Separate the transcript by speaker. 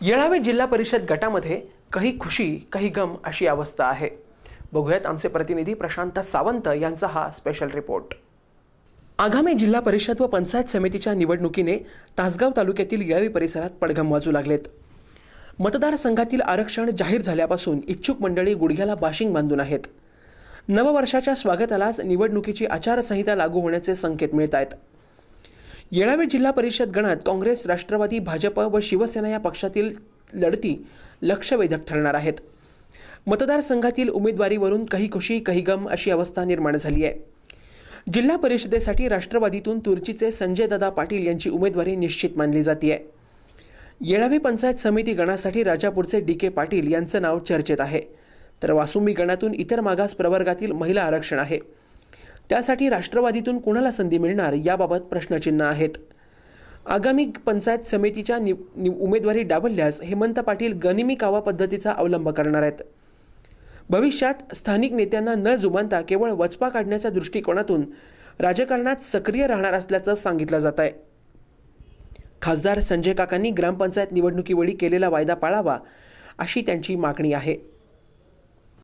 Speaker 1: येळावे जिल्हा परिषद गटामध्ये काही खुशी काही गम अशी अवस्था आहे. बघूयात आमचे प्रतिनिधी प्रशांत सावंत यांचा हा स्पेशल रिपोर्ट आगामी जिल्हा परिषद व पंचायत समितीच्या निवडणुकीने तासगाव तालुक्यातील येळावी परिसरात पडघम वाजू लागलेत. मतदारसंघातील आरक्षण जाहीर झाल्यापासून इच्छुक मंडळी गुडघ्याला बाशिंग बांधून आहेत. नववर्षाच्या स्वागतालाच निवडणुकीची आचारसंहिता लागू होण्याचे संकेत मिळत आहेत येळावे जिल्हा परिषद गणात काँग्रेस राष्ट्रवादी भाजप व शिवसेना या पक्षातील लढती लक्षवेधक ठरणार आहेत. मतदारसंघातील उमेदवारीवरून काही खुशी काही गम अशी अवस्था निर्माण झाली आहे. जिल्हा परिषदेसाठी राष्ट्रवादीतून तुर्चीचे संजय दादा पाटील यांची उमेदवारी निश्चित मानली जाते येळावी पंचायत समिती गणासाठी राजापूरचे डी के पाटील यांचं नाव चर्चेत आहे. तर वासुंबी गणातून इतर मागास प्रवर्गातील महिला आरक्षण आहे. त्यासाठी राष्ट्रवादीतून कुणाला संधी मिळणार याबाबत प्रश्नचिन्ह आहेत. आगामी पंचायत समितीच्या नि, नि उमेदवारी डावलल्यास हेमंत पाटील गनिमी कावा पद्धतीचा अवलंब करणार आहेत. भविष्यात स्थानिक नेत्यांना न जुमानता केवळ वचपा काढण्याच्या दृष्टिकोनातून राजकारणात सक्रिय राहणार असल्याचं सांगितलं जात आहे. खासदार संजय काकांनी ग्रामपंचायत निवडणुकीवेळी केलेला वायदा पाळावा अशी त्यांची मागणी आहे.